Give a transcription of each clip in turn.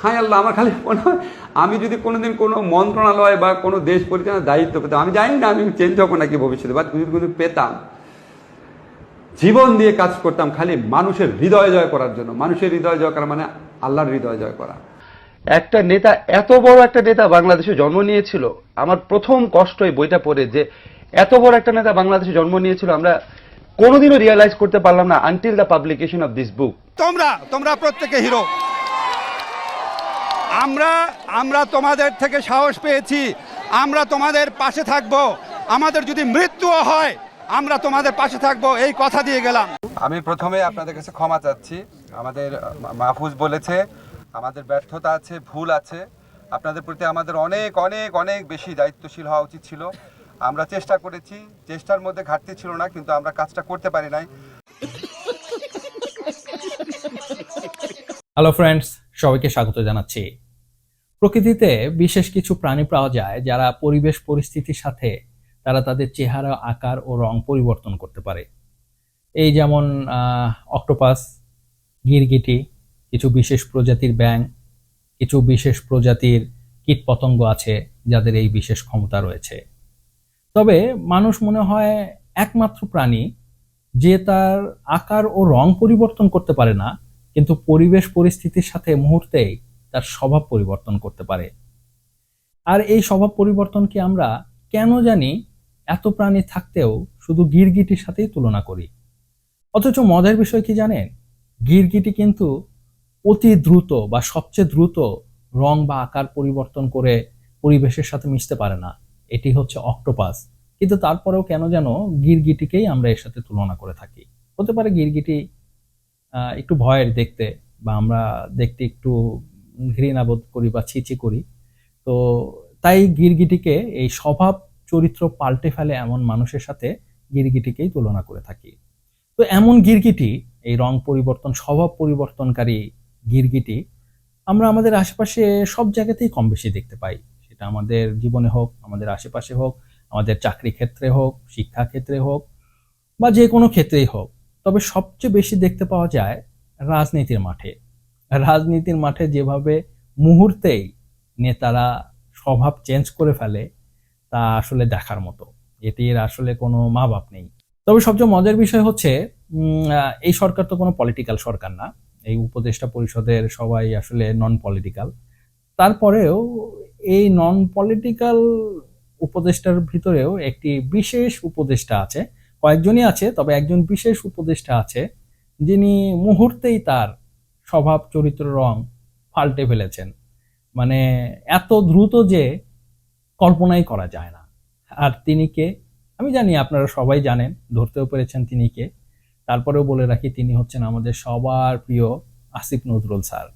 High আল্লাহ, আমার খালি মনে হয় আমি যদি কোনোদিন কোনো মন্ত্রণালয় বা কোনো দেশ পরিচালনার দায়িত্ব পেতাম, আমি জানি না আমি চেঞ্জ হব নাকি ভবিষ্যতে বা যদি কোনো পেতাম, জীবন দিয়ে কাজ করতাম খালি মানুষের হৃদয় জয় করার জন্য। মানুষের হৃদয় জয় করা মানে আল্লাহর হৃদয় জয় করা। একটা নেতা, এত বড় একটা নেতা বাংলাদেশে জন্ম নিয়েছিল, আমার প্রথম কষ্ট এই বইটা পড়ে যে এত বড় একটা নেতা বাংলাদেশে জন্ম নিয়েছিল, আমরা কোনোদিনও রিয়েলাইজ করতে পারলাম না until the publication of this book তোমরা তোমরা প্রত্যেকে হিরো আমরা আমরা তোমাদের থেকে সাহস পেয়েছি। আমরা তোমাদের পাশে থাকব। আমাদের যদি মৃত্যুও হয় আমরা তোমাদের পাশে থাকব। এই কথা দিয়ে গেলাম। আমি প্রথমে আপনাদের কাছে ক্ষমা চাচ্ছি। আমাদের মাহফুজ বলেছে আমাদের ব্যর্থতা আছে ভুল আছে। আপনাদের প্রতি আমাদের অনেক অনেক অনেক বেশি দায়িত্বশীল হওয়া উচিত ছিল। আমরা চেষ্টা করেছি চেষ্টার মধ্যে ঘাটতি ছিল না কিন্তু আমরা কাজটা করতে পারি নাই। হ্যালো ফ্রেন্ডস সবাইকে স্বাগত জানাচ্ছি। প্রকৃতিতে বিশেষ কিছু প্রাণী পাওয়া যায় যারা পরিবেশ পরিস্থিতির সাথে তারা তাদের চেহারা, আকার ও রং পরিবর্তন করতে পারে। এই যেমন অক্টোপাস, গিরগিটি, কিছু বিশেষ প্রজাতির ব্যাং কিছু বিশেষ প্রজাতির কীটপতঙ্গ আছে যাদের এই বিশেষ ক্ষমতা রয়েছে। তবে মানুষ মনে হয় একমাত্র প্রাণী যে তার আকার ও রং পরিবর্তন করতে পারে না, কিন্তু পরিবেশ পরিস্থিতির সাথে মুহূর্তেই তার স্বভাব পরিবর্তন করতে পারে। আর এই স্বভাব পরিবর্তনকে আমরা কেন জানি? এত প্রাণী থাকতেও শুধু গিরগিটির সাথেই তুলনা করি। অথচ মজার বিষয় কি জানেন? গিরগিটি কিন্তু অতি দ্রুত বা সবচেয়ে দ্রুত রং বা আকার পরিবর্তন করে পরিবেশের সাথে মিশতে পারে না। এটি হচ্ছে অক্টোপাস। কিন্তু তারপরেও কেন যেন গিরগিটিকেই আমরা এর সাথে তুলনা করে থাকি? হতে পারে গিরগিটি একটু ভয়ের দেখতে বা আমরা দেখতে একটু ঘৃণাবোধ করি বা ছিচি করি। তো তাই গিরগিটিকে, এই স্বভাব চরিত্র পাল্টে ফেলে এমন মানুষের সাথে গিরগিটিকেই তুলনা করে থাকি। তো এমন গিরগিটি, এই রং পরিবর্তন, স্বভাব পরিবর্তনকারী গিরগিটি, আমরা আমাদের আশেপাশে সব জায়গাতেই কম বেশি দেখতে পাই। সেটা আমাদের জীবনে হোক, আমাদের আশেপাশে হোক, আমাদের চাকরি ক্ষেত্রে হোক, শিক্ষা ক্ষেত্রে হোক, বা যে কোনো ক্ষেত্রেই হোক। তবে সবচেয়ে বেশি দেখতে পাওয়া যায় রাজনীতির মাঠে। রাজনীতির মাঠে যেভাবে মুহূর্তেই নেতারা স্বভাব চেঞ্জ করে ফেলে, তা আসলে দেখার মতো। এটির আসলে কোনো মা বাপ নেই। তবে সবচেয়ে মজার বিষয় হচ্ছে এই সরকার তো কোনো পলিটিক্যাল সরকার না। এই উপদেষ্টা পরিষদের সবাই আসলে নন পলিটিক্যাল তারপরেও এই নন পলিটিক্যাল উপদেষ্টার ভিতরেও একটি বিশেষ উপদেষ্টা আছে। কয়েকজনই আছে, তবে একজন বিশেষ উপদেষ্টা আছে, যিনি মুহূর্তেই তার স্বভাব চরিত্র রং পাল্টে ফেলেছেন। মানে এত দ্রুত যে কল্পনাই করা যায় না। আর তিনি কে? আমি জানি আপনারা সবাই জানেন, ধরতেও পেরেছেন তিনি কে। তারপরেও বলে রাখি তিনি হচ্ছেন আমাদের সবার প্রিয় আসিফ নজরুল স্যার।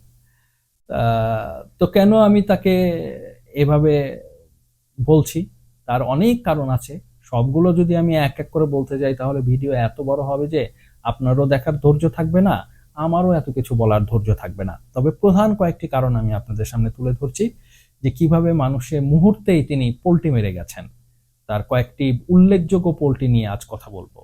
তো কেন আমি তাকে এভাবে বলছি? তার অনেক কারণ আছে। সবগুলো যদি আমি এক এক করে বলতে যাই তাহলে ভিডিও এত বড় হবে যে আপনারও দেখার ধৈর্য থাকবে না। আমারও এত কিছু বলার ধৈর্য থাকবে না। তবে প্রধান কয়েকটি কারণ আমি আপনাদের সামনে তুলে ধরছি, যে কীভাবে মানুষে মুহূর্তেই তিনি পোল্টি মেরে গেছেন। তার কয়েকটি উল্লেখযোগ্য পোল্টি নিয়ে আজ কথা বলব।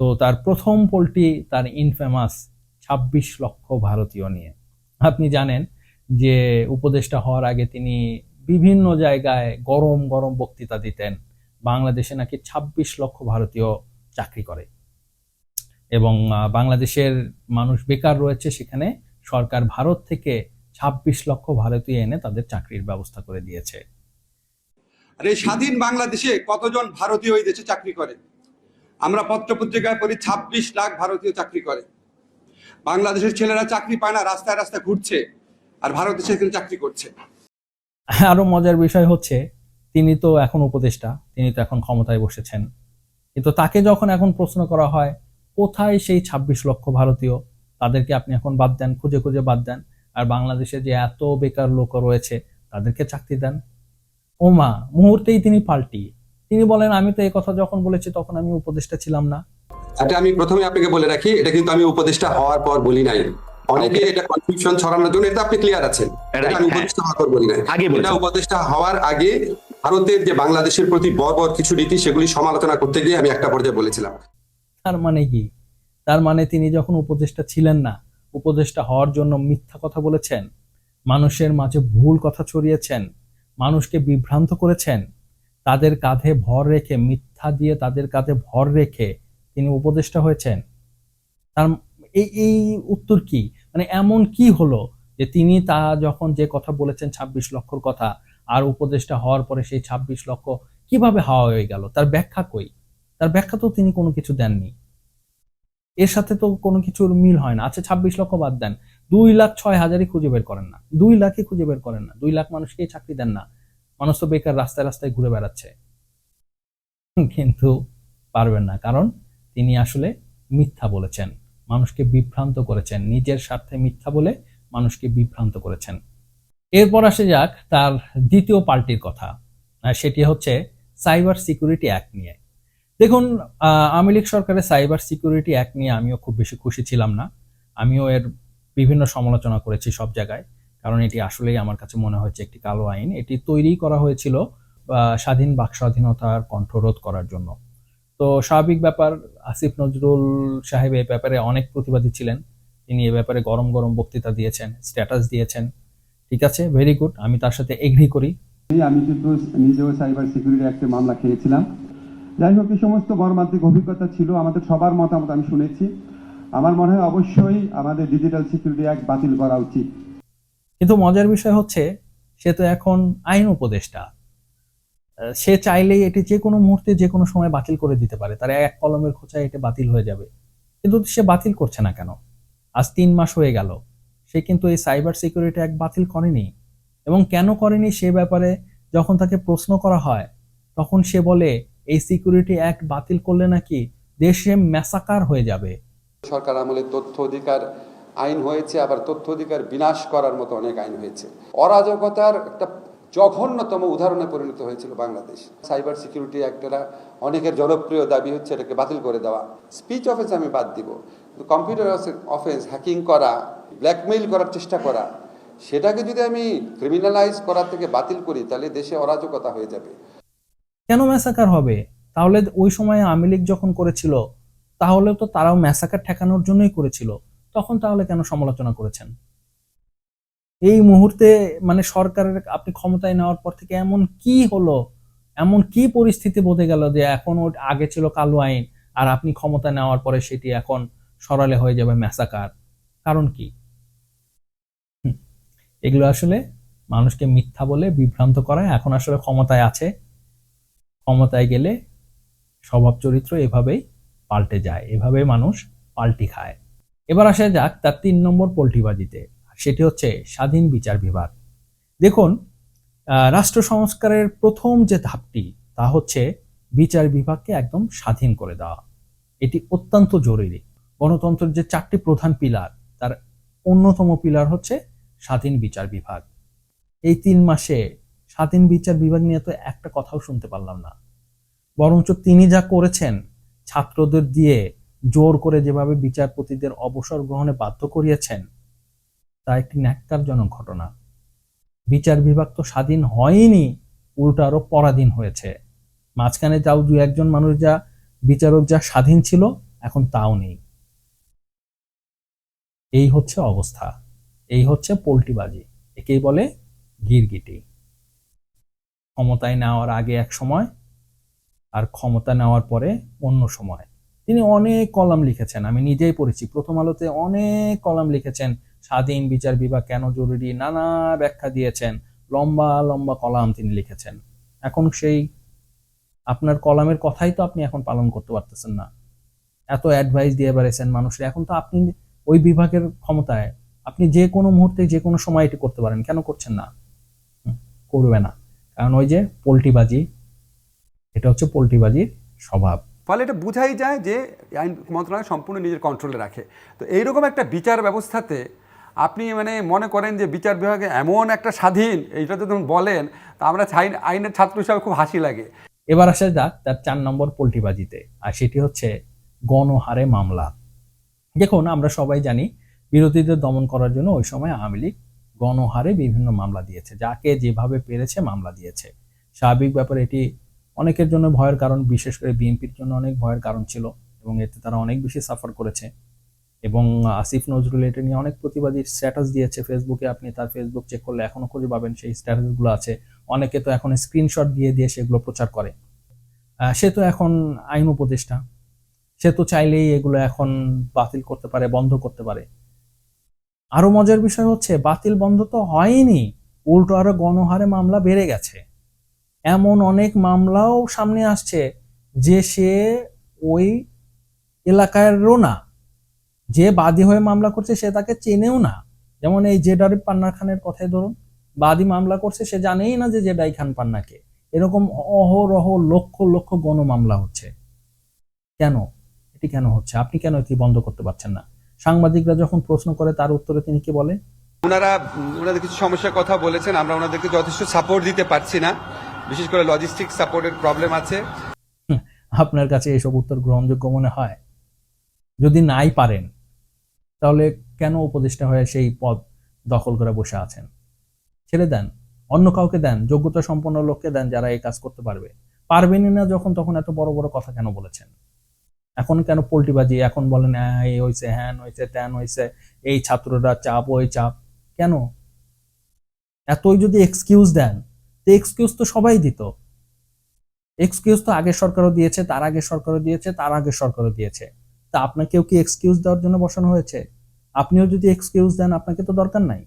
তো তার প্রথম পোল্টি তার ইনফেমাস ছাব্বিশ লক্ষ ভারতীয় নিয়ে। আপনি জানেন যে উপদেষ্টা হওয়ার আগে তিনি বিভিন্ন জায়গায় গরম গরম বক্তৃতা দিতেন। বাংলাদেশে নাকি ছাব্বিশ লক্ষ ভারতীয় চাকরি করে। এবং বাংলাদেশের মানুষ বেকার রয়েছে সেখানে সরকার ভারত থেকে ছাব্বিশ লক্ষ ভারতীয় এনে তাদের চাকরির ব্যবস্থা করে দিয়েছে। আর এই স্বাধীন বাংলাদেশে কতজন ভারতীয় এই দেশে চাকরি করে? আমরা পত্রপত্রিকায় পড়ি ছাব্বিশ লাখ ভারতীয় চাকরি করে। বাংলাদেশের ছেলেরা চাকরি পায় না রাস্তায় রাস্তায় ঘুরছে আর ভারত ভারতে সেখানে চাকরি করছে। আরও মজার বিষয় হচ্ছে তিনি তো এখন উপদেষ্টা তিনি তো এখন ক্ষমতায় বসেছেন। কিন্তু তাকে যখন এখন প্রশ্ন করা হয় কোথায় সেই ছাব্বিশ লক্ষ ভারতীয়? তাদেরকে আপনি এখন বাদ দেন খুঁজে খুঁজে বাদ দেন। আর বাংলাদেশে যে এত বেকার লোক রয়েছে তাদেরকে চাকরি দেন। ওমা মুহূর্তেই তিনি পাল্টি। তিনি বলেন আমি তো এই কথা যখন বলেছি তখন আমি উপদেষ্টা ছিলাম না। এটা আমি প্রথমে আপনাকে বলে রাখি এটা কিন্তু আমি উপদেষ্টা হওয়ার পর বলি নাই। অনেকে এটা কনফিউশন ছড়ানোর জন্য এটা আপনি ক্লিয়ার আছেন। আমি হ্যাঁ। উপদেষ্টা হওয়ার পর বলি নাই। আগে এটা উপদেষ্টা হওয়ার আগে ভারতের যে বাংলাদেশের প্রতি বর্বর কিছু রীতি সেগুলি সমালোচনা করতে গিয়ে আমি একটা পর্যায়ে বলেছিলাম। তার মানে কি? তার মানে তিনি যখন উপদেষ্টা ছিলেন না, উপদেষ্টা হওয়ার জন্য মিথ্যা কথা বলেছেন, মানুষের মাঝে ভুল কথা ছড়িয়েছেন, মানুষকে বিভ্রান্ত করেছেন, তাদের কাঁধে ভর রেখে, মিথ্যা দিয়ে তাদের কাঁধে ভর রেখে তিনি উপদেষ্টা হয়েছেন। তার এই এই উত্তর কি? মানে এমন কি হলো যে তিনি তা যখন যে কথা বলেছেন ছাব্বিশ লক্ষর কথা, আর উপদেষ্টা হওয়ার পরে সেই ছাব্বিশ লক্ষ কীভাবে হাওয়া হয়ে গেল? তার ব্যাখ্যা কই? তার ব্যাখ্যা তো তিনি কোনো কিছু দেননি। এর সাথে তো কোনো কিছুর মিল হয় না। আচ্ছা ছাব্বিশ লক্ষ বাদ দেন। দুই লাখ ছয় হাজারই খুঁজে বের করেন না। দুই লাখই খুঁজে বের করেন না। দুই লাখ মানুষকেই চাকরি দেন না। মানুষ তো বেকার, রাস্তায় রাস্তায় ঘুরে বেড়াচ্ছে। কিন্তু পারবেন না, কারণ তিনি আসলে মিথ্যা বলেছেন। মানুষকে বিভ্রান্ত করেছেন। নিজের স্বার্থে মিথ্যা বলে মানুষকে বিভ্রান্ত করেছেন। এরপর আসে যাক তার দ্বিতীয় পার্টির কথা। সেটি হচ্ছে সাইবার সিকিউরিটি অ্যাক্ট নিয়ে। দেখুন আওয়ামী লীগ সরকারের সাইবার সিকিউরিটি অ্যাক্ট নিয়ে আমিও খুব বেশি খুশি ছিলাম না। আমিও এর বিভিন্ন সমালোচনা করেছি সব জায়গায়, কারণ এটি আসলেই আমার কাছে মনে হয়েছে একটি কালো আইন। এটি তৈরি করা হয়েছিল স্বাধীন বাক স্বাধীনতার কণ্ঠরোধ করার জন্য। তো স্বাভাবিক ব্যাপার, আসিফ নজরুল সাহেব এ ব্যাপারে অনেক প্রতিবাদী ছিলেন। তিনি এ ব্যাপারে গরম গরম বক্তৃতা দিয়েছেন স্ট্যাটাস দিয়েছেন। ঠিক আছে ভেরি গুড আমি তার সাথে এগ্রি করি। আমি কিন্তু নিজেও সাইবার সিকিউরিটি একটা মামলা খেয়েছিলাম। যাই হোক, এই সমস্ত গণমান্ত্রিক অভিজ্ঞতা ছিল, আমাদের সবার মতামত আমি শুনেছি। আমার মনে হয় অবশ্যই আমাদের ডিজিটাল সিকিউরিটি অ্যাক্ট বাতিল করা উচিত। কিন্তু মজার বিষয় হচ্ছে, সে তো এখন আইন উপদেষ্টা। সে চাইলেই এটি যে কোনো মুহূর্তে যে কোনো সময় বাতিল করে দিতে পারে। তার এক কলমের খোঁচায় এটা বাতিল হয়ে যাবে। কিন্তু সে বাতিল করছে না কেন? আজ তিন মাস হয়ে গেল। সে কিন্তু এই সাইবার সিকিউরিটি অ্যাক্ট বাতিল করেনি। এবং কেন করেনি সে ব্যাপারে যখন তাকে প্রশ্ন করা হয়, তখন সে বলে এই সিকিউরিটি অ্যাক্ট বাতিল করলে নাকি দেশে ম্যাসাকার হয়ে যাবে। সরকার আমলে তথ্য অধিকার আইন হয়েছে, আবার তথ্য অধিকার বিনাশ করার মতো অনেক আইন হয়েছে। অরাজকতার একটা জঘন্যতম উদাহরণে পরিণত হয়েছিল বাংলাদেশ। সাইবার সিকিউরিটি অ্যাক্টেরা অনেকের জনপ্রিয় দাবি হচ্ছে এটাকে বাতিল করে দেওয়া। স্পিচ অফেন্স আমি বাদ দিব। কম্পিউটার অফেন্স হ্যাকিং করা ব্ল্যাকমেইল করার চেষ্টা করা, সেটাকে যদি আমি ক্রিমিনালাইজ করা থেকে বাতিল করি, তাহলে দেশে অরাজকতা হয়ে যাবে। কেন ম্যাসাকার হবে? তাহলে ওই সময় আওয়ামী লীগ যখন করেছিল, তাহলে তো তারাও ম্যাসাকার ঠেকানোর জন্যই করেছিল। তখন তাহলে কেন সমালোচনা করেছেন? এই মুহূর্তে মানে সরকারের আপনি ক্ষমতায় নেওয়ার পর থেকে এমন কি হলো? এমন কি পরিস্থিতি বোধে গেল যে এখন আগে ছিল কালো আইন, আর আপনি ক্ষমতা নেওয়ার পরে সেটি এখন সরালে হয়ে যাবে ম্যাসাকার কারণ কি? এগুলো আসলে মানুষকে মিথ্যা বলে বিভ্রান্ত করায় এখন আসলে ক্ষমতায় আছে। ক্ষমতায় গেলে স্বভাব চরিত্র এভাবেই পাল্টে যায় এভাবে মানুষ পাল্টি খায়। এবার আসা যাক তার তিন নম্বর পোল্টিবাজিতে সেটি হচ্ছে স্বাধীন বিচার বিভাগ। দেখুন রাষ্ট্র সংস্কারের প্রথম যে ধাপটি, তা হচ্ছে বিচার বিভাগকে একদম স্বাধীন করে দেওয়া। এটি অত্যন্ত জরুরি। গণতন্ত্রের যে চারটি প্রধান পিলার, তার অন্যতম পিলার হচ্ছে স্বাধীন বিচার বিভাগ। এই তিন মাসে স্বাধীন বিচার বিভাগ নিয়ে তো একটা কথাও শুনতে পারলাম না। বরঞ্চ তিনি যা করেছেন, ছাত্রদের দিয়ে জোর করে যেভাবে বিচারপতিদের অবসর গ্রহণে বাধ্য করিয়েছেন, তা একটি ন্যাক্কারজনক ঘটনা। বিচার বিভাগ তো স্বাধীন হয়নি, উল্টো আরও পরাধীন হয়েছে। মাঝখানে যাও দু একজন মানুষ যা বিচারক যা স্বাধীন ছিল, এখন তাও নেই। এই হচ্ছে অবস্থা। এই হচ্ছে পোল্টিবাজি। একেই বলে গিরগিটি। ক্ষমতায় নেওয়ার আগে এক সময় আর ক্ষমতা নেওয়ার পরে অন্য সময়। তিনি অনেক কলাম লিখেছেন, আমি নিজেই পড়েছি। প্রথম আলোতে অনেক কলাম লিখেছেন, স্বাধীন বিচার বিভাগ কেন জরুরি, নানা ব্যাখ্যা দিয়েছেন, লম্বা লম্বা কলাম তিনি লিখেছেন। এখন সেই আপনার কলামের কথাই তো আপনি এখন পালন করতে পারতেছেন না। এত অ্যাডভাইস দিয়ে বেড়েছেন মানুষের, এখন তো আপনি ওই বিভাগের ক্ষমতায়, আপনি যে কোনো মুহূর্তে, যে কোনো সময় এটি করতে পারেন, কেন করছেন না? করবে না। কারণ ওই যে পোল্টিবাজি এটা হচ্ছে পোল্টিবাজির স্বভাব। ফলে এটা বোঝাই যায় যে আইন মন্ত্রণালয় সম্পূর্ণ নিজের কন্ট্রোলে রাখে। তো এইরকম একটা বিচার ব্যবস্থাতে আপনি মানে মনে করেন যে বিচার বিভাগে এমন একটা স্বাধীন এইটা যদি বলেন তা আমরা আইন- আইনের ছাত্র হিসাবে খুব হাসি লাগে। এবার আসা যাক তার চার নম্বর পোল্টিবাজিতে আর সেটি হচ্ছে গণহারে মামলা। দেখুন আমরা সবাই জানি বিরোধীদের দমন করার জন্য ওই সময় আওয়ামী লীগ গণহারে বিভিন্ন মামলা দিয়েছে, যাকে যেভাবে পেরেছে মামলা দিয়েছে। স্বাভাবিক ব্যাপারে, এটি অনেকের জন্য ভয়ের কারণ, বিশেষ করে বিএনপির জন্য অনেক ভয়ের কারণ ছিল এবং এতে তারা অনেক বেশি সাফার করেছে। এবং আসিফ নজরুল এটা নিয়ে অনেক প্রতিবাদী স্ট্যাটাস দিয়েছে ফেসবুকে আপনি তার ফেসবুক চেক করলে এখনও খুঁজে পাবেন সেই স্ট্যাটাসগুলো আছে। অনেকে তো এখন স্ক্রিনশট দিয়ে দিয়ে সেগুলো প্রচার করে। সে তো এখন আইন উপদেষ্টা। সে তো চাইলেই এগুলো এখন বাতিল করতে পারে, বন্ধ করতে পারে। আরও মজার বিষয় হচ্ছে, বাতিল বন্ধ তো হয়নি, উল্টো আরও গণহারে মামলা বেড়ে গেছে। এমন অনেক মামলাও সামনে আসছে যে সে ওই এলাকারও না। যে বাদী হয়ে মামলা করছে সে তাকে চেনেও না। যেমন এই জেডারি পান্না খানের কথাই ধরুন, বাদী মামলা করছে সে জানেই না যে জেডাই খান পান্নাকে। এরকম অহরহ লক্ষ লক্ষ গণ মামলা হচ্ছে। কেন? এটি কেন হচ্ছে? আপনি কেন এটি বন্ধ করতে পারছেন না? সাংবাদিকরা যখন প্রশ্ন করে তার উত্তরে তিনি কি বলে ওনারা ওনাদের কিছু সমস্যার কথা বলেছেন। আমরা ওনাদেরকে যথেষ্ট সাপোর্ট দিতে পারছি না। বিশেষ করে লজিস্টিক সাপোর্টের প্রবলেম আছে। আপনার কাছে এসব উত্তর গ্রহণযোগ্য মনে হয়? যদি নাই পারেন তাহলে কেন উপদেষ্টা হয়ে সেই পদ দখল করে বসে আছেন? ছেড়ে দেন। অন্য কাউকে দেন যোগ্যতা সম্পন্ন লোককে দেন যারা এই কাজ করতে পারবে। পারবেনই না যখন তখন এত বড় বড় কথা কেন বলেছেন? এখন কেন পোল্টিবাজি এখন বলেন "হ্যাঁ, এই হয়েছে হ্যান হয়েছে ত্যান হয়েছে এই ছাত্ররা চাপ ওই চাপ। কেন? এতই যদি এক্সকিউজ দেন তো এক্সকিউজ তো সবাই দিত। এক্সকিউজ তো আগের সরকারও দিয়েছে তার আগের সরকারও দিয়েছে তার আগের সরকারও দিয়েছে। তা আপনাকেও কি এক্সকিউজ দেওয়ার জন্য বসানো হয়েছে? আপনিও যদি এক্সকিউজ দেন আপনাকে তো দরকার নাই।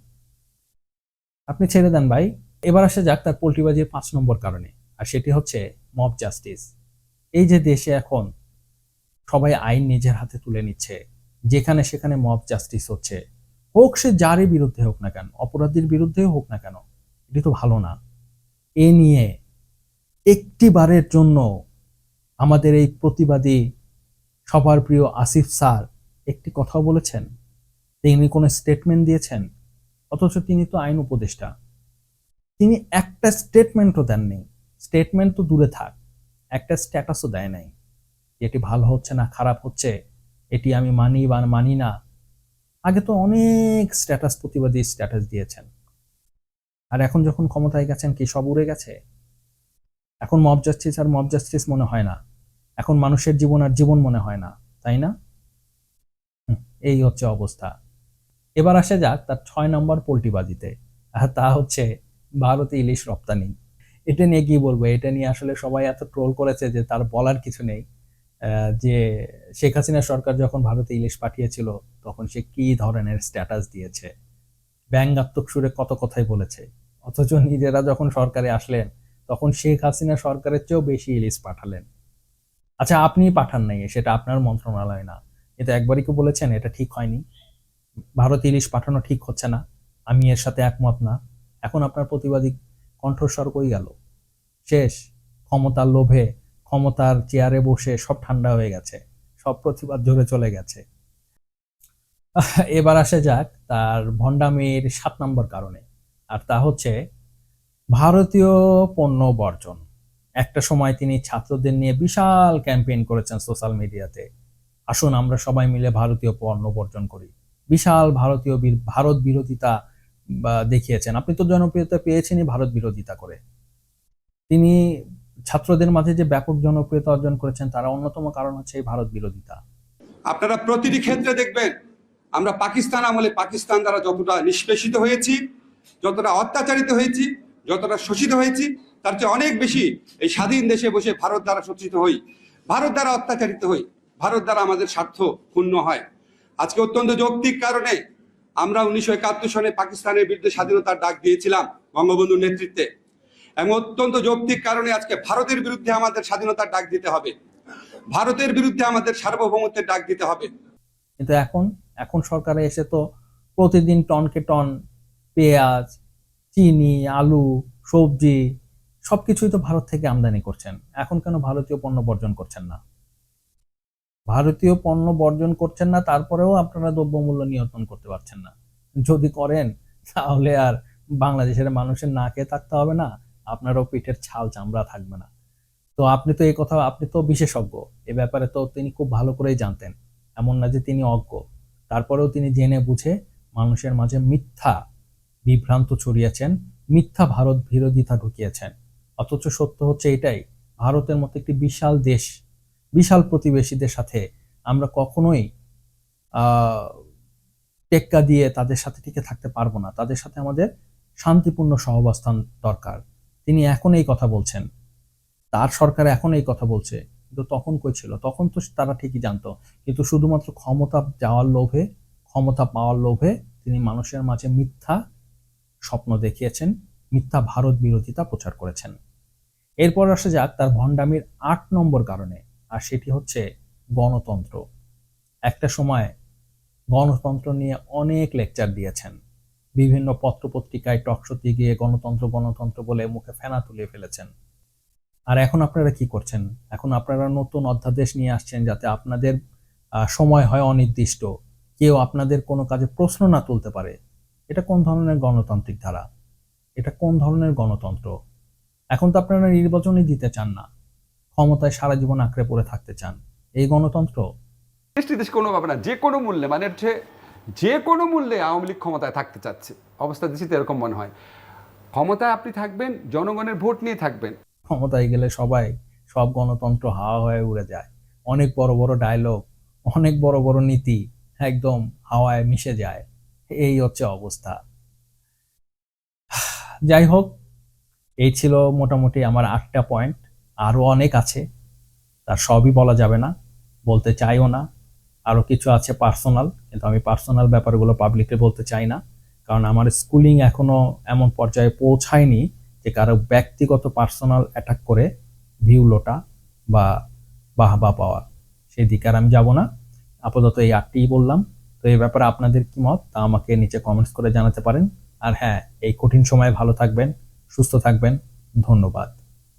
আপনি ছেড়ে দেন ভাই। এবার আসা যাক তার পোল্ট্রিবাজির পাঁচ নম্বর কারণে আর সেটি হচ্ছে মব জাস্টিস এই যে দেশে এখন সবাই আইন নিজের হাতে তুলে নিচ্ছে, যেখানে সেখানে মব জাস্টিস হচ্ছে। হোক সে যারই বিরুদ্ধে হোক না কেন, অপরাধীর বিরুদ্ধেও হোক না কেন, এটি তো ভালো না। এ নিয়ে একটি বারের জন্য আমাদের এই প্রতিবাদী সবার প্রিয় আসিফ স্যার একটি কথা বলেছেন। তিনি কোনো স্টেটমেন্ট দিয়েছেন, অথচ তিনি তো আইন উপদেষ্টা। তিনি একটা স্টেটমেন্টও দেননি। স্টেটমেন্ট তো দূরে থাক, একটা স্ট্যাটাসও দেয় নাই। এটি ভালো হচ্ছে না, খারাপ হচ্ছে, এটি আমি মানি বা মানি না। আগে তো অনেক স্ট্যাটাস প্রতিবাদী স্ট্যাটাস দিয়েছেন। আর এখন যখন ক্ষমতায় গেছেন, কি সব উড়ে গেছে? এখন মব জাস্টিস আর মব জাস্টিস মনে হয় না। এখন মানুষের জীবন আর জীবন মনে হয় না, তাই না? এই হচ্ছে অবস্থা। এবার আসা যাক তার ছয় নম্বর পোল্টিবাজিতে। আর তা হচ্ছে ভারতে ইলিশ রপ্তানি। এটা নিয়ে কি বলব? এটা নিয়ে আসলে সবাই এত ট্রোল করেছে যে তার বলার কিছু নেই। যে শেখ হাসিনা সরকার যখন ভারতে ইলিশ পাঠিয়েছিল, তখন সে কি ধরনের স্ট্যাটাস দিয়েছে? ব্যঙ্গাত্মক সুরে কত কথাই বলেছে। অথচ নিজেরা যখন সরকারে আসলেন, তখন শেখ হাসিনা সরকারের চেয়েও বেশি ইলিশ পাঠালেন। আচ্ছা আপনি পাঠান নাই, সেটা আপনার মন্ত্রণালয় না। এটা একবারই কি বলেছেন, এটা ঠিক হয়নি। ভারত ইলিশ পাঠানো ঠিক হচ্ছে না, আমি এর সাথে একমত না। এখন আপনার প্রতিবাদী কণ্ঠস্বর কই গেল? শেষ, ক্ষমতার লোভে ক্ষমতার চেয়ারে বসে সব ঠান্ডা হয়ে গেছে, সব প্রতিবাদ জোরে চলে গেছে। এবার আসে যাক তার ভণ্ডামির সাত নম্বর কারণে, আর তা হচ্ছে ভারতীয় পণ্য বর্জন। একটা সময় তিনি ছাত্রদের নিয়ে বিশাল ক্যাম্পেইন করেছেন সোশ্যাল মিডিয়াতে। আসুন আমরা সবাই মিলে ভারতীয় পণ্য বর্জন করি। বিশাল ভারতীয় ভারত বিরোধিতা দেখিয়েছেন। আপনি তো জনপ্রিয়তা পেয়েছেনই ভারত বিরোধিতা করে। তিনি ছাত্রদের মাঝে যে ব্যাপক জনপ্রিয়তা অর্জন করেছেন, তার অন্যতম কারণ হচ্ছে এই ভারত বিরোধিতা। আপনারা প্রতিটি ক্ষেত্রে দেখবেন, আমরা পাকিস্তান আমলে পাকিস্তান দ্বারা যতটা নিষ্পেষিত হয়েছি, যতটা অত্যাচারিত হয়েছি, যতটা শোষিত হয়েছি, তার চেয়ে অনেক বেশি এই স্বাধীন দেশে বসে ভারত দ্বারা শোষিত হই। ভারত দ্বারা অত্যাচারিত হই, ভারত দ্বারা আমাদের স্বার্থ ক্ষুণ্ণ হয়। আজকে অত্যন্ত যৌক্তিক কারণে আমরা উনিশশো একাত্তর সনে পাকিস্তানের বিরুদ্ধে স্বাধীনতার ডাক দিয়েছিলাম বঙ্গবন্ধুর নেতৃত্বে। এবং অত্যন্ত যৌক্তিক কারণে আজকে ভারতের বিরুদ্ধে আমাদের স্বাধীনতার ডাক দিতে হবে। ভারতের বিরুদ্ধে আমাদের সার্বভৌমত্বের ডাক দিতে হবে। কিন্তু এখন এখন সরকারে এসে তো প্রতিদিন টনকে টন পেঁয়াজ, চিনি, আলু, সবজি সবকিছুই তো ভারত থেকে আমদানি করছেন। এখন কেন ভারতীয় পণ্য বর্জন করছেন না? ভারতীয় পণ্য বর্জন করছেন না, তারপরেও আপনারা দ্রব্যমূল্য নিয়ন্ত্রণ করতে পারছেন না। যদি করেন, তাহলে আর বাংলাদেশের মানুষের না খেয়ে থাকতে হবে না। আপনারও পিঠের ছাল চামড়া থাকবে না। তো আপনি তো এই কথা, আপনি তো বিশেষজ্ঞ। এ ব্যাপারে তো তিনি খুব ভালো করেই জানতেন। এমন না যে তিনি অজ্ঞ। তারপরেও তিনি জেনে বুঝে মানুষের মাঝে মিথ্যা বিভ্রান্ত ছড়িয়েছেন, মিথ্যা ভারত বিরোধিতা ঢুকিয়েছেন। অথচ সত্য হচ্ছে এটাই, ভারতের মতো একটি বিশাল দেশ, বিশাল প্রতিবেশীদের সাথে আমরা কখনোই টেক্কা দিয়ে তাদের সাথে টিকে থাকতে পারব না। তাদের সাথে আমাদের শান্তিপূর্ণ সহাবস্থান দরকার। তিনি এখন এই কথা বলছেন। তার সরকার এখন এই কথা বলছে। কিন্তু তখন কই ছিল? তখন তো তারা ঠিকই জানতো। কিন্তু শুধুমাত্র ক্ষমতা যাওয়ার লোভে, ক্ষমতা পাওয়ার লোভে তিনি মানুষের মাঝে মিথ্যা স্বপ্ন দেখিয়েছেন, মিথ্যা ভারত বিরোধিতা প্রচার করেছেন। এরপর আসা যাক তার ভণ্ডামির আট নম্বর কারণে, আর সেটি হচ্ছে গণতন্ত্র। একটা সময় গণতন্ত্র নিয়ে অনেক লেকচার দিয়েছেন। বিভিন্ন পত্রপত্রিকায় টকশোতে গিয়ে গণতন্ত্র গণতন্ত্র বলে মুখে ফেনা তুলে ফেলেছেন। আর এখন আপনারা কি করছেন? এখন আপনারা নতুন অধ্যাদেশ নিয়ে আসছেন যাতে আপনাদের সময় হয় অনির্দিষ্ট। কেউ আপনাদের কোনো কাজে প্রশ্ন না তুলতে পারে। এটা কোন ধরনের গণতান্ত্রিক ধারা? এটা কোন ধরনের গণতন্ত্র? এখন তো আপনারা নির্বাচনই দিতে চান না। ক্ষমতায় সারা জীবন আঁকড়ে পড়ে থাকতে চান। এই গণতন্ত্র? দেশ কোনো ব্যাপার না, যে কোনো মূল্যে মানে হচ্ছে যে কোনো মূল্যে আওয়ামী লীগ ক্ষমতায় থাকতে চাচ্ছে। অবস্থা দেশে এরকম মনে হয়। ক্ষমতায় আপনি থাকবেন, জনগণের ভোট নিয়ে থাকবেন। ক্ষমতায় গেলে সবাই, সব গণতন্ত্র হাওয়া হয়ে উড়ে যায়। অনেক বড় বড় ডায়লগ অনেক বড় বড় নীতি একদম হাওয়ায় মিশে যায়। এই হচ্ছে অবস্থা। যাই হোক, এই ছিল মোটামুটি আমার আটটা পয়েন্ট আরও অনেক আছে, তার সবই বলা যাবে না, বলতে চাইও না। আরও কিছু আছে পার্সোনাল কিন্তু আমি পার্সোনাল ব্যাপারগুলো পাবলিকলি বলতে চাই না। কারণ আমার স্কুলিং এখনও এমন পর্যায়ে পৌঁছায়নি যে কারও ব্যক্তিগত পার্সোনাল অ্যাটাক করে ভিউ লোটা বা বাহবা পাওয়া। সেই দিকে আর আমি যাব না। আপাতত এই আটটিই বললাম। তো এই ব্যাপারে আপনাদের কি মত? তা আমাকে নিচে কমেন্টস করে জানাতে পারেন। আর হ্যাঁ এই কঠিন সময়ে ভালো থাকবেন, সুস্থ থাকবেন। ধন্যবাদ।